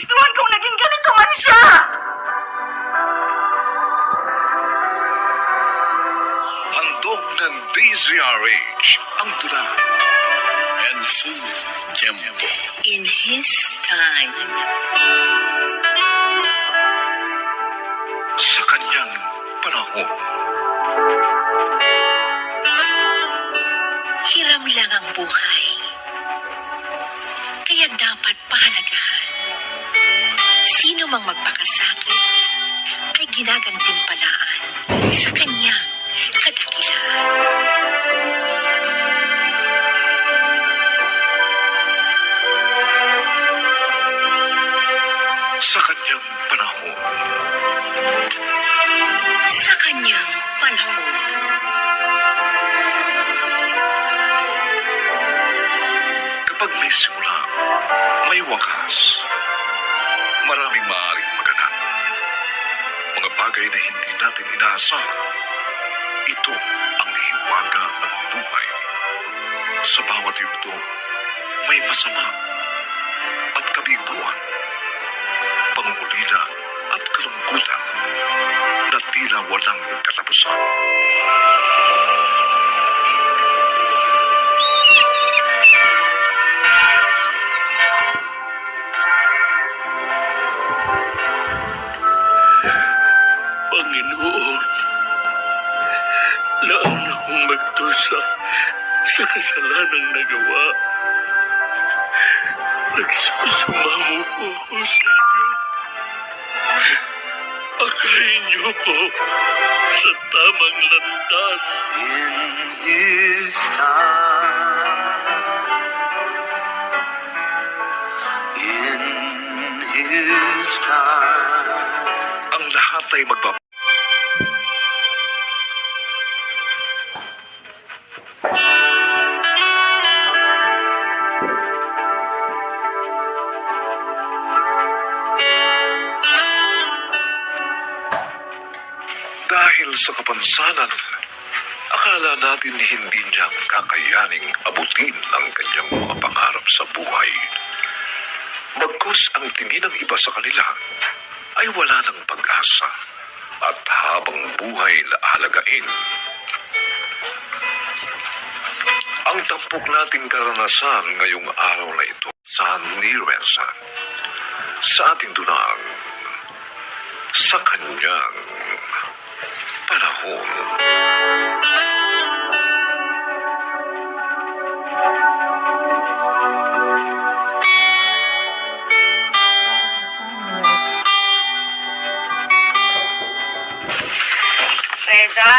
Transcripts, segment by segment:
magugustuhan kung naging ganito man siya. Handog ng DZRH ang tula. And soon, Tempo. In his time. Sa kanyang panahon. Hiram lang ang buhay. Mang magpakasakit ay ginagantimpalaan sa kanyang kadakilaan. Sa kanyang panahon. Sa kanyang panahon. Kapag may simula, may wakas. Maraming maaaring maganap. Mga bagay na hindi natin inaasahan. Ito ang hiwaga ng buhay. Sa bawat yugto, may masama at kabiguan, pangulila at kalungkutan na tila walang katapusan. Sa kasalanang nagawa. Nagsusumamo po ako sa inyo. Akayin niyo ko sa tamang landas. In His time, in His time. Ang lahat ay magbab... Dahil sa kapansanan, akala natin hindi niya kakayaning abutin ang kanyang mga pangarap sa buhay. Bagkus ang tingin ng iba sa kanila ay wala ng pag-asa at habang buhay na alagain. Ang tampok nating karanasan ngayong araw na ito sa Nirwesa, sa ating dunang, sa kanyang panahon. Reza?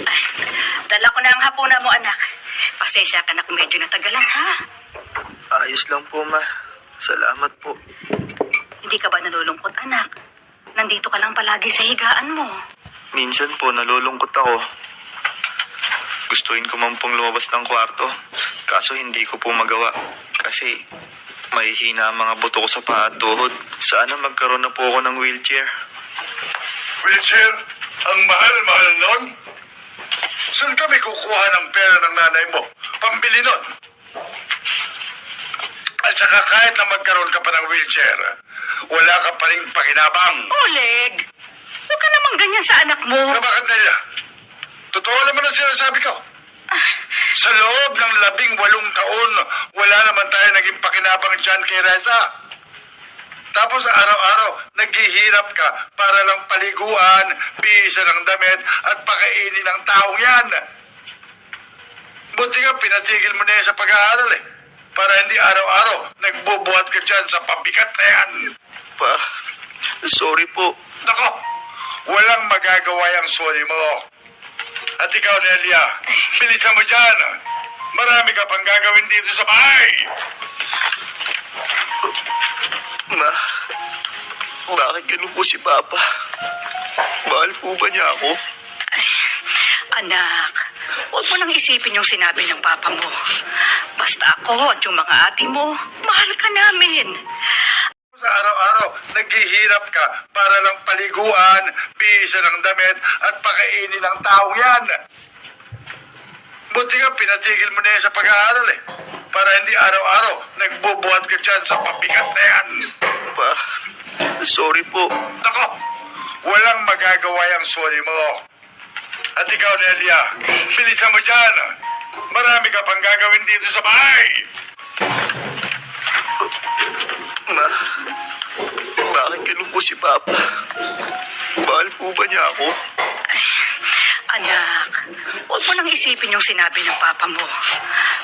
Ay, dala ko na ang hapunan mo, anak. Pasensya ka na kung medyo natagalan, ha? Ayos lang po, ma. Salamat po. Hindi ka ba nalulungkot, anak? Nandito ka lang palagi sa higaan mo. Minsan po, nalulungkot ako. Gustuin ko man pong lumabas ng kwarto. Kaso hindi ko po magawa. Kasi may hina ang mga buto ko sa paa at tuhod. Sana magkaroon na po ako ng wheelchair. Wheelchair, ang mahal-mahal nun. Saan kami kukuha ng pera ng nanay mo? Pambili nun. At saka kahit na magkaroon ka pa ng wheelchair, wala ka pa rin pakinabang. Oleg! Namang ganyan sa anak mo. Na bakit nila? Totoo naman ang sinasabi ko. Sa loob ng labing walong taon, wala naman tayo naging pakinabang dyan kay Reza. Tapos araw-araw, naghihirap ka para lang paliguan, bihisan ng damit at pakainin ng taong yan. Buti nga pinatigil mo na yan sa pag-aaral eh. Para hindi araw-araw nagbubuhat ka dyan sa pabigat na yan. Pa, sorry po. Nako, walang magagawa yung sorry mo. At ikaw, Nelia, bilisan mo dyan. Marami ka pang gagawin dito sa bahay. Ma, bakit ganun po si Papa? Mahal po ba niya ako? Anak, huwag mo nang isipin yung sinabi ng papa mo. Basta ako at yung mga ate mo, mahal ka namin. Naghihirap ka para lang paliguan, bihisan ng damit at pakainin ng taong yan. Buti nga pinatigil mo na yan sa pag-aaral eh. Para hindi araw-araw nagbubuhat ka dyan sa pabigat na yan. Pa, sorry po. Nako, walang magagawa yung sorry mo. At ikaw, Nelia, bilisan mo dyan. Marami ka pang gagawin dito sa bahay. Ma, po si Papa? Mahal po ba niya ako? Anak, huwag mo nang isipin yung sinabi ng papa mo.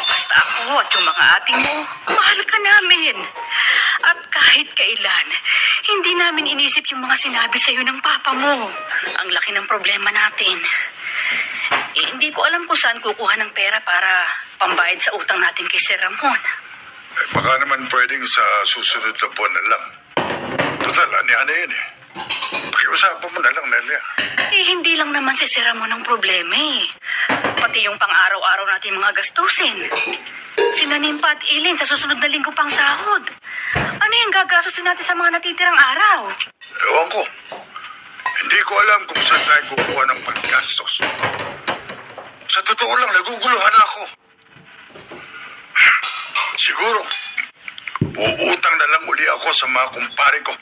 Basta ako at yung mga ating mo, mahal ka namin. At kahit kailan, hindi namin inisip yung mga sinabi sa'yo ng papa mo. Ang laki ng problema natin. Eh, hindi ko alam kung saan kukuha ng pera para pambayad sa utang natin kay Sir Ramon. Eh, baka naman pwedeng sa susunod na buwan na lang. Total, ani-ano yun eh. Pakiusapan mo na lang, Nelia. Eh, hindi lang naman si Sir Ramon ang problema eh. Pati yung pang-araw-araw natin mga gastusin. Sinanimpa at Ilin sa susunod na linggo pang sahod. Ano yung gagastusin natin sa mga natitirang araw? Ewan ko. Hindi ko alam kung saan tayo kukuha ng paggastos. Sa totoo lang, naguguluhan ako. Siguro, uutang na lang uli ako sa mga kumpare ko.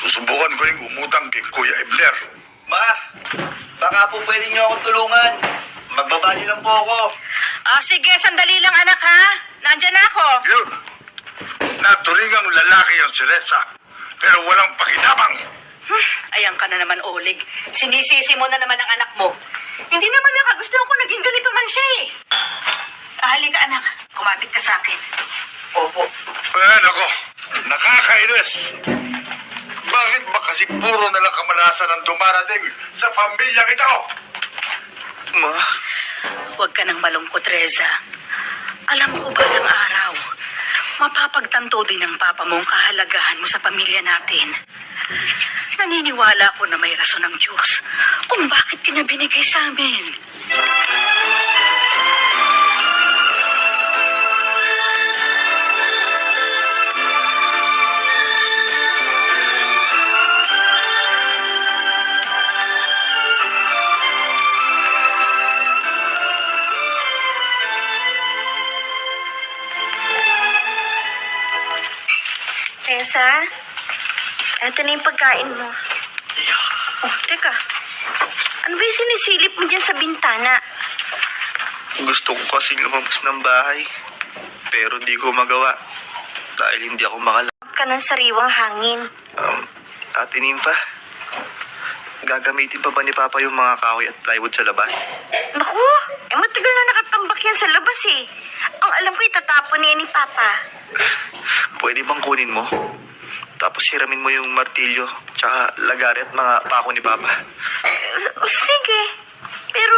Susubukan ko rin umutang kay Kuya Ebner. Ma, baka po pwede niyo akong tulungan. Magbabali lang po ako. Ah, sige, sandali lang anak ha. Nandyan na ako. Yun. Naturingang lalaki ang si Reza, pero walang pakinabang. Ayan ka na naman, Oleg. Sinisisi mo na naman ang anak mo. Hindi naman nakagustuhan ko naging ganito man siya eh. Ah, halika anak, kumapit ka sa akin. Opo. Eh, nako, nakakainis. Bakit ba kasi puro na lang kamalasan ang dumarating sa pamilyang ito? Ma, Huwag ka nang malungkot, Reza. Alam ko ba ng araw, mapapagtanto din ng papa mo ang kahalagahan mo sa pamilya natin. Naniniwala ko na may rason ng Diyos kung bakit ka niya binigay sa amin. Ba yung sinisilip mo dyan sa bintana? gusto ko kasi lumabas ng bahay. Pero di ko magawa. Dahil hindi ako makala. Ka ng sariwang hangin. Um, Ate Nympha, gagamitin pa ba ni Papa yung mga kahoy at plywood sa labas? Naku, eh matagal na nakatambak yan sa labas eh. Ang alam ko itatapon niya ni Papa. Pwede bang kunin mo? Tapos hiramin mo yung martilyo, tsaka lagari at mga pako ni Papa. Sige, pero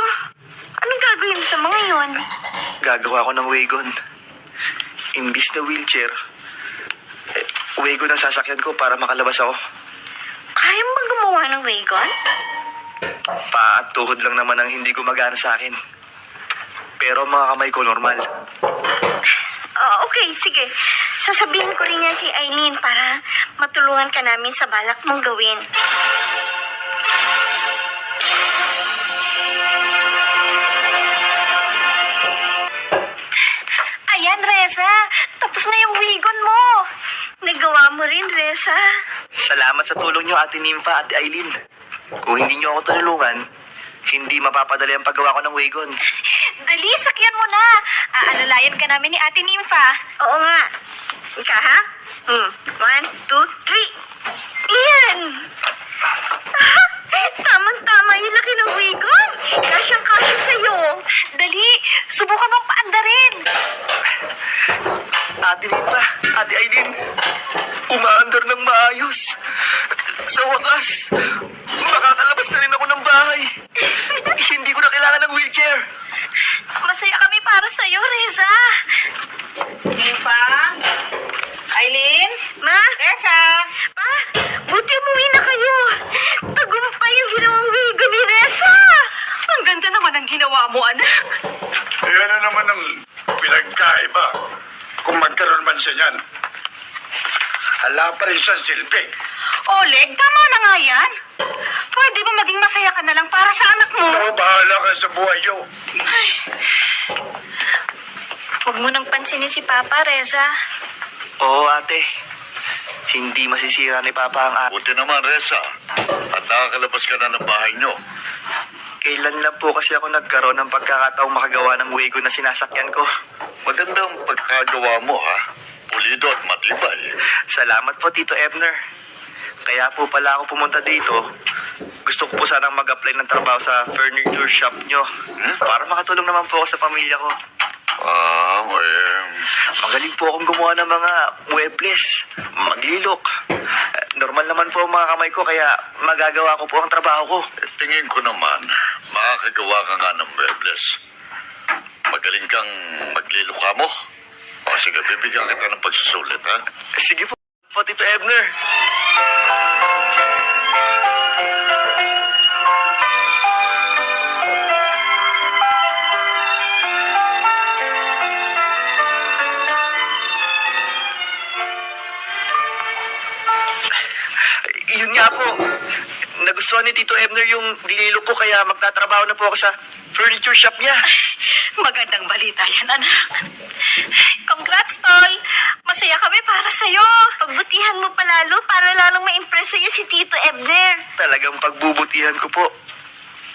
anong gagawin mo sa mga yon? Gagawa ko ng wagon. Imbis na wheelchair, eh, wagon ang sasakyan ko para makalabas ako. Kaya mo bang gumawa ng wagon? Paa at tuhod lang naman ang hindi gumagana sa akin. Pero ang mga kamay ko normal. Ah, okay, sige. Sasabihin ko rin yan kay Eileen para matulungan ka namin sa balak mong gawin. Ayan, Reza. Tapos na yung wigon mo. Nagawa mo rin, Reza. Salamat sa tulong niyo, Ate Nympha, Ate Aileen. Kung hindi niyo ako tulungan, hindi mapapadali ang paggawa ko ng wagon. Dali, sakyan mo na. Aalalayan ka namin ni Ate Nympha. Oo nga. Ika, ha? Hmm. One, two, three. Iyan! Ah, Tamang-tama yung laki ng wigon. Kasyang-kasya sa'yo. Dali, subukan mong paandarin. Ate Nympha, Ate Aileen, umaandar ng maayos. Sa wakas, makakalabas na rin ako ng bahay. hindi ko na kailangan ng wheelchair. Masaya kami para sa'yo, Reza. Nympha? Aileen? Ma? Reza? Pa, buti umuwi na kayo. Tagumpay yung ginawang wigon ni Reza. Ang ganda naman ang ginawa mo, anak. Eh, ano naman ang pinagkaiba kung magkaroon man siya niyan? Hala pa rin siya silbi. Oleg, tama na nga yan. Pwede ba maging masaya ka na lang para sa anak mo? Ako bahala ka sa buhay niyo. Huwag mo nang pansinin si Papa, Reza. Oo, ate. Hindi masisira ni Papa ang ate. Buti naman, Reza. At nakakalabas ka na ng bahay niyo. Kailan lang po kasi ako nagkaroon ng pagkakataong makagawa ng wego na sinasakyan ko. Magandang pagkagawa mo, ha? At matibay. Salamat po, Tito Ebner. Kaya po pala ako pumunta dito. Gusto ko po sanang mag-apply ng trabaho sa furniture shop nyo. Para makatulong naman po ako sa pamilya ko. Ah, may... Magaling po akong gumawa ng mga muebles, maglilok. Eh, Normal naman po ang mga kamay ko kaya magagawa ko po ang trabaho ko. eh, tingin ko naman, makakagawa ka nga ng muebles. Magaling kang magliluka mo. O sige, bibigyan kita ng pagsusulit, ha? Sige po, po Tito Ebner. Yun nga po. Nagustuhan ni Tito Ebner yung dililo ko kaya magtatrabaho na po ako sa furniture shop niya. Magandang balita yan, anak. Congrats, Tol! Masaya kami para sa'yo. Pagbutihan mo palalo para lalong ma-impress sa'yo si Tito Ebner. Talagang pagbubutihan ko po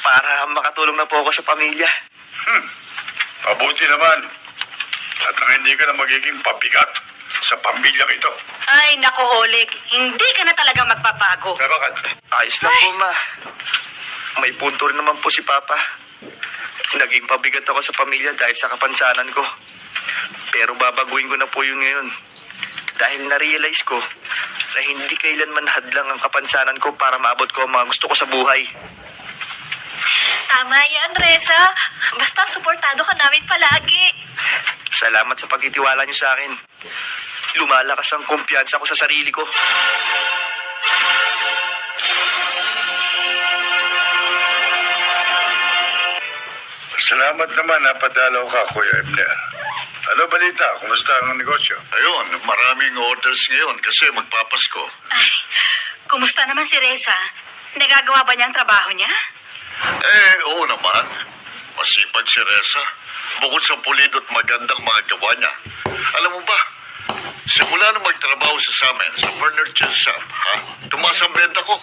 para makatulong na po ako sa pamilya. Mabuti naman. At nang hindi ka na magiging pabigat sa pamilyang ito. Ay, nako, Oleg. Hindi ka na talaga magbabago. Kaya bakit? Ayos lang po, ma. May punto rin naman po si Papa. Naging pabigat ako sa pamilya dahil sa kapansanan ko. Pero babaguhin ko na po yun ngayon. Dahil na-realize ko na hindi kailanman hadlang ang kapansanan ko para maabot ko ang mga gusto ko sa buhay. Tama yan, Reza. Basta suportado ka namin palagi. Salamat sa pagtitiwala niyo sa akin. Lumalakas ang kumpiyansa ko sa sarili ko. Salamat naman na padalaw ka, Kuya Ebner. Ano balita? Kumusta ang negosyo? Ayun, maraming orders ngayon kasi magpapasko. Ay, kumusta naman si Reza? Nagagawa ba niya ang trabaho niya? Eh, oo naman. Masipag si Reza. Bukod sa pulido at magandang mga gawa niya. Alam mo ba, simula nung magtrabaho sa amin sa furniture shop, ha? Tumaas ang benta ko.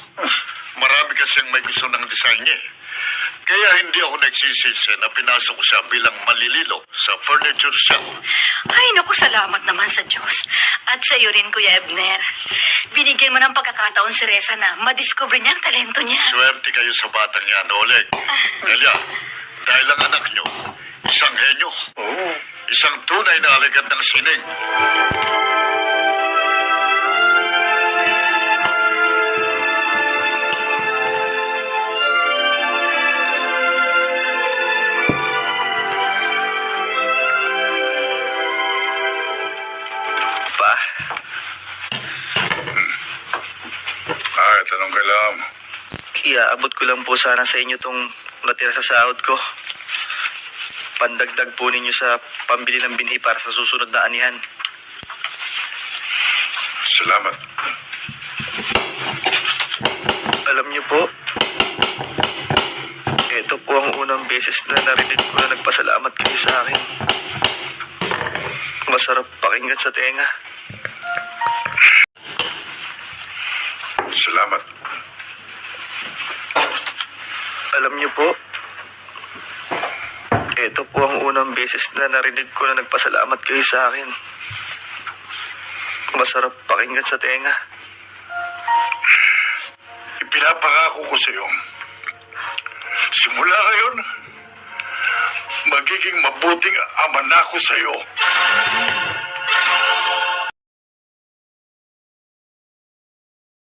Marami kasi ang may gusto ng design niya. eh. Kaya hindi ako nagsisisi na pinasok siya bilang malililo sa furniture shop. Ay, naku, salamat naman sa Diyos. At sa iyo rin, Kuya Ebner. Binigyan mo ng pagkakataon si Reza na madiscover niya ang talento niya. Swerte kayo sa batang yan, Oleg. Delia, dahil ang anak niyo, isang henyo. Isang tunay na alagad ng sining. Iaabot ko lang po sana sa inyo tong natira sa sahod ko. Pandagdag po ninyo sa pambili ng binhi para sa susunod na anihan. Salamat. Alam niyo po, ito po ang unang beses na narinig ko na nagpasalamat kayo sa akin. Masarap pakinggan sa tenga. Salamat. Alam niyo po, ito po ang unang beses na narinig ko na nagpasalamat kayo sa akin. Masarap pakinggan sa tenga. Ipinapangako ko sa iyo. Simula ngayon, magiging mabuting ama na ako sa iyo.